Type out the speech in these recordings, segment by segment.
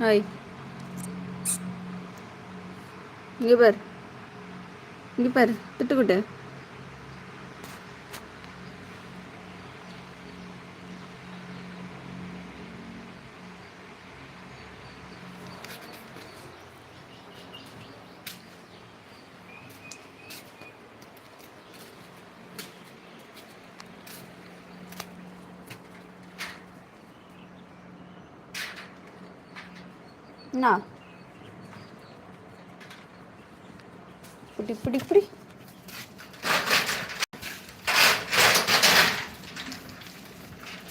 Hi இங்கே பார். இங்கே பார். திட்டுக்கிட்டு என்ன இப்படி இப்படி இப்படி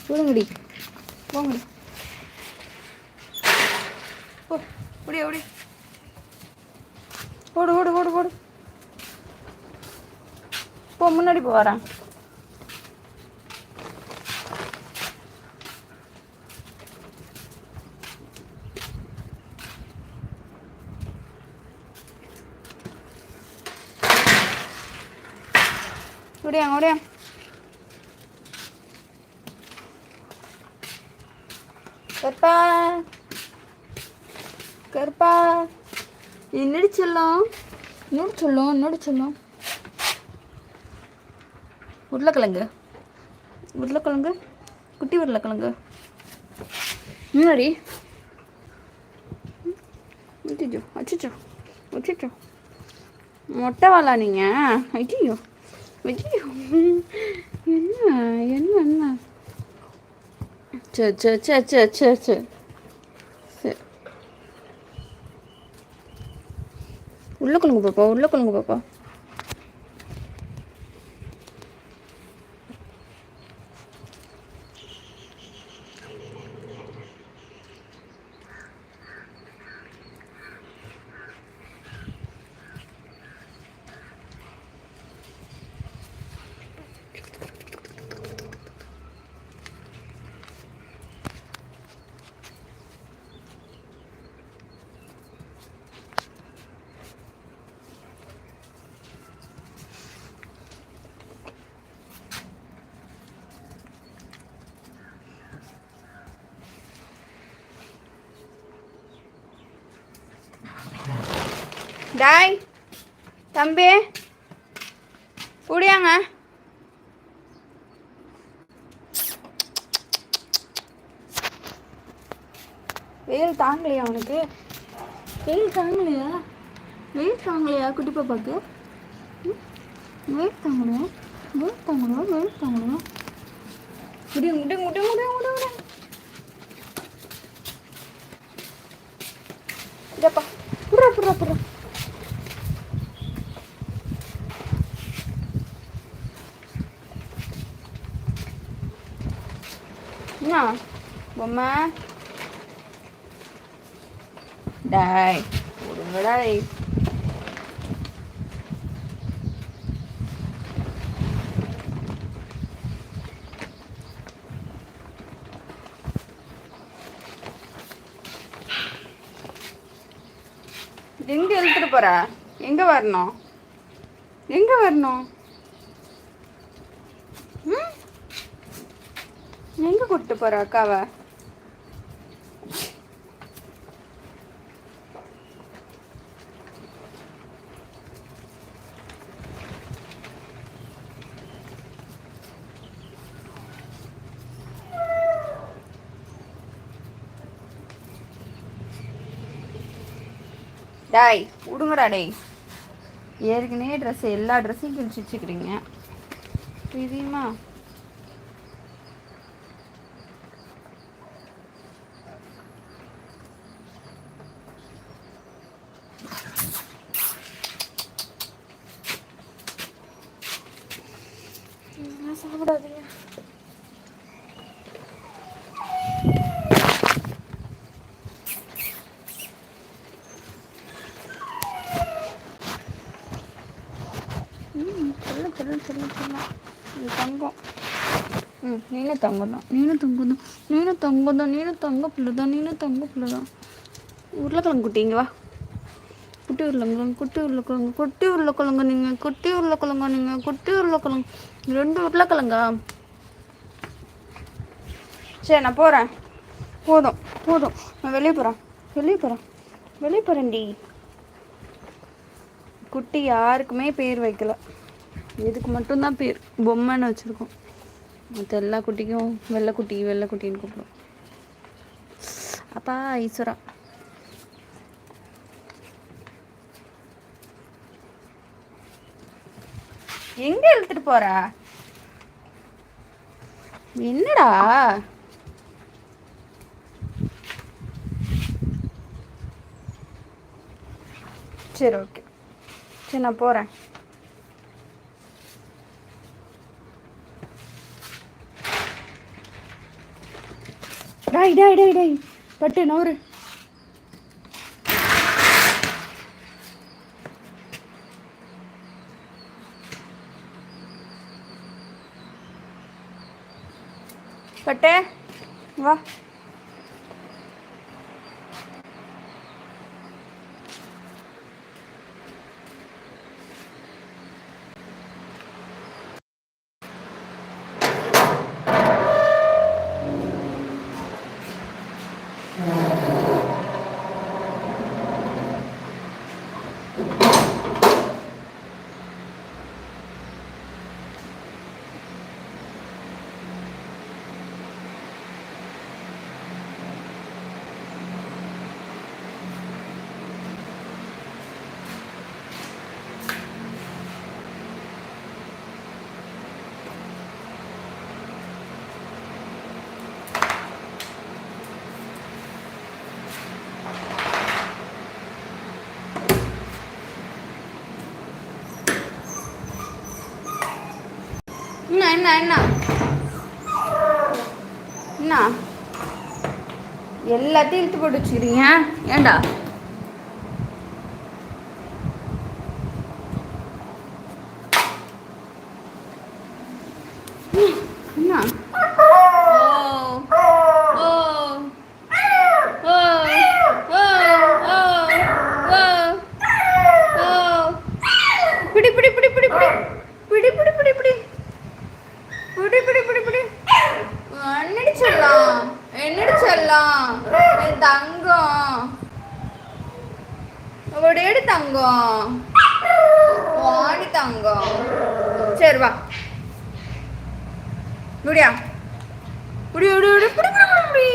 போடுங்கடி போங்கடி. போ இப்படி அப்படி ஓடு ஓடு ஓடு ஓடு. போ முன்னாடி போ வரேன் ஓடியாங்க ஓடியாங்க கருப்பா. கருப்பா என்னடி சொல்லும்? என்னோட சொல்லும்? என்னோட சொல்லும்? உருளைக்கிழங்கு. உருளைக்கிழங்கு? குட்டி உருளைக்கிழங்கு. முன்னாடி அச்சிச்சோ அச்சிச்சோ அச்சிச்சோ. மொட்டை வாழா நீங்கள் ஐயோ ஐயோ என்ன என்ன என்ன? சே சே சே சே சே சே சரி. உருளைக்கிழங்கு பாப்பா உருளைக்கிழங்கு பாப்பா. டாய் தம்பி. குடியாங்க. வெயில் தாங்கலையா அவனுக்கு வெயில் தாங்கலையா? வெயில் தாங்கலையா குட்டி பாப்பாக்கு? வெயில் தாங்கணும் வெயில் தாங்கணும் வெயில் தாங்கணும் முடி முடி முடி முடி முடி முடி இதப்பா புறா புறா புறா பொம்மை டாய் விடுங்கடாய் எங்க இழுத்துட்டு போற எங்க வரணும் எங்க வரணும் ம்? போகிற அக்காவை டாய் விடுங்கடா டேய். ஏற்கனவே ட்ரெஸ் எல்லா ட்ரெஸ்ஸையும் கிழிச்சு வச்சுக்கிறீங்க. தெரியுமா இதெல்லாம் சாப்பிடாதீங்க ம் சொல்ல சொல்ல சொல்ல சொல்ல இது தங்கம் ம் நீனும் நீனு தான் நீனும் தங்கம் தான் நீனும் தான் நீனும் தங்க பிள்ளை தான் நீனும் தங்க பிள்ளை தான் உருளைக்கிழங்கு குட்டி இங்கே வா குட்டி உருளைக்கிழங்கு குட்டி உருளைக்கிழங்கு குட்டி உருளைக்கிழங்கு நீங்கள் குட்டி உருளைக்கிழங்கு நீங்கள் குட்டி உருளைக்கிழங்கு ரெண்டு உருளைக்கிழங்கா சரி நான் போகிறேன் போதும் போதும் நான் வெளியே போகிறேன் வெளியே போகிறேன் வெளியே போகிறேன்டி குட்டி யாருக்குமே பேர் வைக்கல இதுக்கு மட்டும்தான் பேர் பொம்மைன்னு வச்சுருக்கோம் மற்ற எல்லா குட்டிக்கும் வெள்ளைக்குட்டி வெள்ளைக்குட்டின்னு கூப்பிடும். அப்பா ஈஸ்வரா எங்க இழுத்துட்டு போற? என்னடா? சரி ஓகே. சரி நான் போகிறேன் டை டை டை டை பட்டு நோறு பட்டு வா. என்ன என்ன? என்ன? எல்லாத்தையும் இழுத்து போட்டு வச்சுக்கிறீங்க ஏண்டா? என்ன? சரி வா. முடியா? புடி புடி புடி புடி புடி புடி புடி.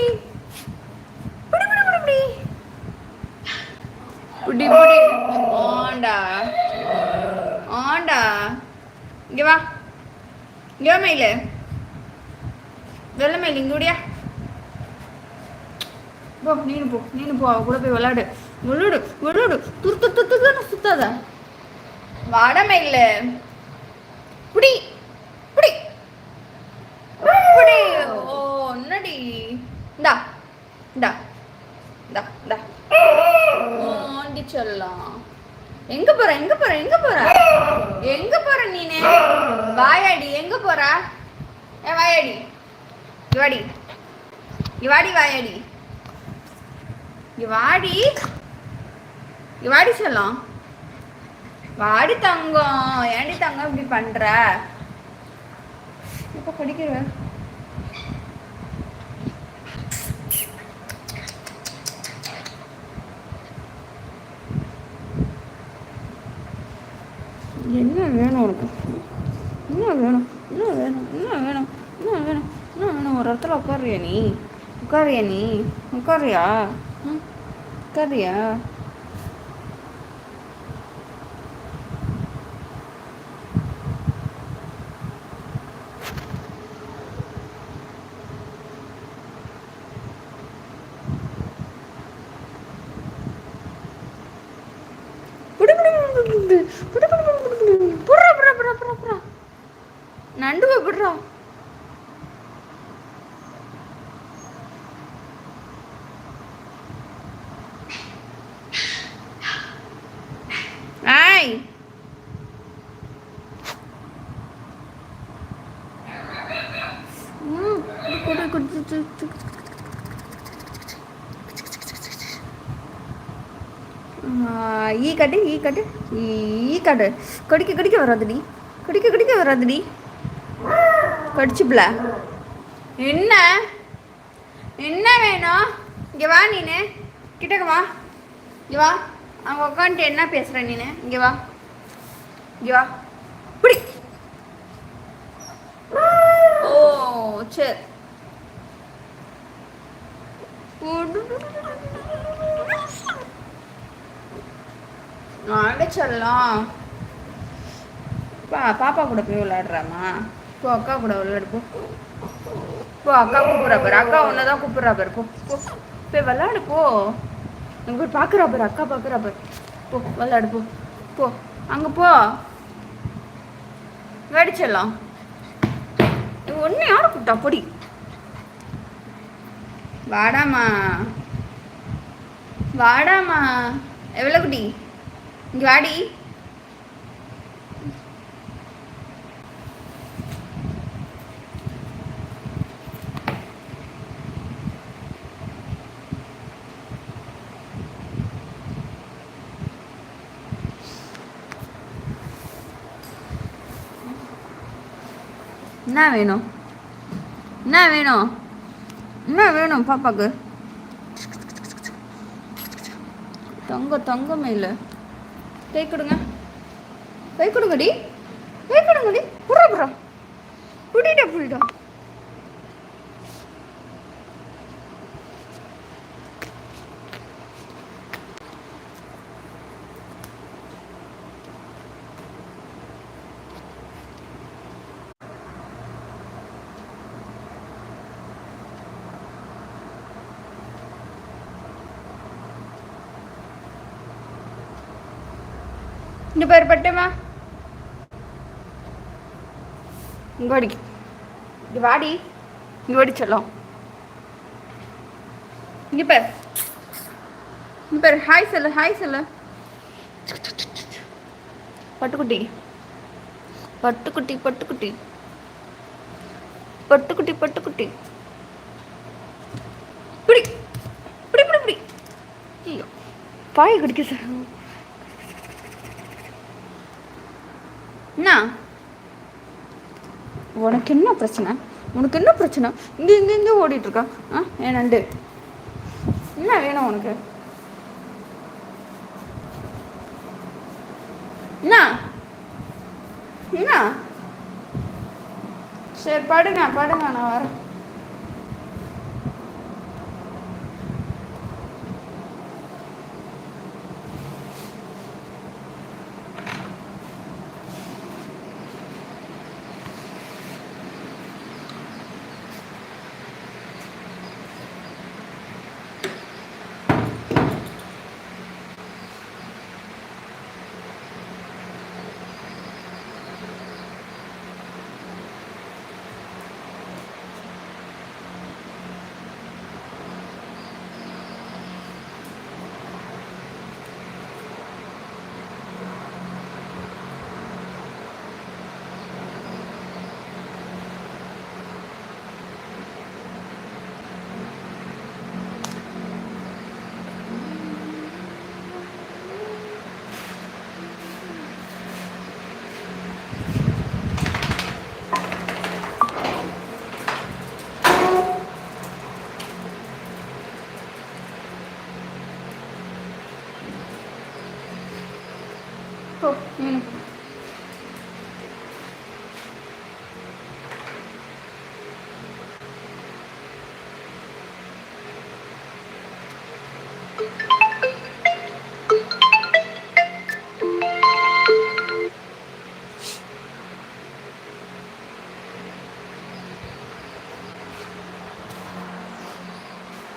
புடி புடி புடி புடி. ஆண்டா. ஆண்டா. இங்க வா. இங்க வா மயிலு. வெள்ளை மயில் இங்க ஓடியா. போ நீனு போ நீனு போ அவ கூட போய் விளையாடு விளையாடு விளையாடு. துரு துரு துரு துரு சுத்தாத. வாட மயில். புடி புடி புடி ஓ என்னடி? இந்தா இந்தா இந்தா இந்தா. ஆண்டி சொல்லலாம் எங்க போற எங்க போற எங்க போற? எங்க போற நீனே? வாயாடி எங்க போற? ஏ வாயாடி. இவாடி. இவாடி வாடி வாயாடி. இவாடி. இவாடி செல்லம் வாடி தங்கம். ஏண்டி தங்கம் இப்படி பண்ற? இப்ப படிக்கிற என்ன வேணும் உனக்கு? என்ன வேணும்? என்ன வேணும்? என்ன வேணும்? என்ன வேணும்? என்ன வேணும்? ஒரு இடத்துல உட்காரியா நீ? உட்காரியா நீ? உட்காரியா ம் உட்காரியா ஆய் ஈ கட்டு ஈ கட்டு ஈ கட்டு கடிக்க கடிக்க வராதுடி கடிக்க கடிக்க வராதுடி கடிச்சுப்ல என்ன என்ன வேணும் இங்கே வா நீனு கிட்டக்க வா இங்க வா அங்கே உட்காந்துட்டு என்ன பேசுகிற நீ இங்கே வா. இங்கே வா. பிடி. ஓ சரி வாங்க பா பாப்பா கூட போய் விளையாடுறாமா? போ அக்கா கூட விளையாடு போ. போ அக்கா கூப்பிட்றா பாரு. அக்கா ஒன்று தான் கூப்பிட்றா பாரு. போ போ. போய் விளையாடு போ. அங்கே போய் பார்க்குறா பாரு அக்கா பார்க்குறா பாரு போ விளையாடு போ. போ. அங்கே போ. வெடிச்சிடலாம் ஒன்று யாரை கூப்பிட்டா? பொடி. வாடாமா. வாடாமா. எவ்வளோ குட்டி? இங்கே வாடி. என்ன வேணும்? என்ன வேணும்? என்ன வேணும் பாப்பாக்கு? தங்க தொங்கமே இல்லை கை கொடுங்க. கை கொடுங்கடி. கை கொடுங்கடி. புறா புறா புடிடா புடிடா இந்த பேர் பட்டமா. இங்கே வாடி இங்கே வாடி. இங்கே வாடி சொல்லும். இங்கே பேர். இங்கே பேர். ஹாய் சொல்லு ஹாய் சொல்லு. பட்டுக்குட்டி. பட்டுக்குட்டி பட்டுக்குட்டி. பட்டுக்குட்டி பட்டுக்குட்டி. பிடி. பிடி பிடி பிடி. ஐயோ. பாய குடிக்க சார் என்ன? உனக்கு என்ன பிரச்சனை? உனக்கு என்ன பிரச்சனை? இங்கே இங்கே இங்கே ஓடிட்டு இருக்கா ஆ என் நண்டு. என்ன வேணும் உனக்கு? என்ன? என்ன? சரி படுங்க படுங்க நான் வரேன். 不，嗯。